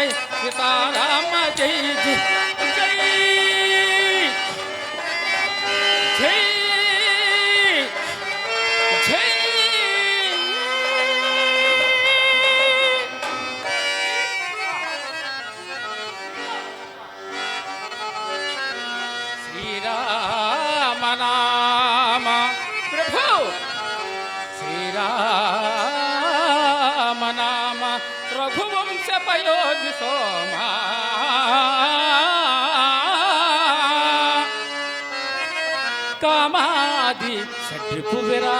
เลยตา रघुवंश पयोग सोमा कामादि षट्रिपुविरा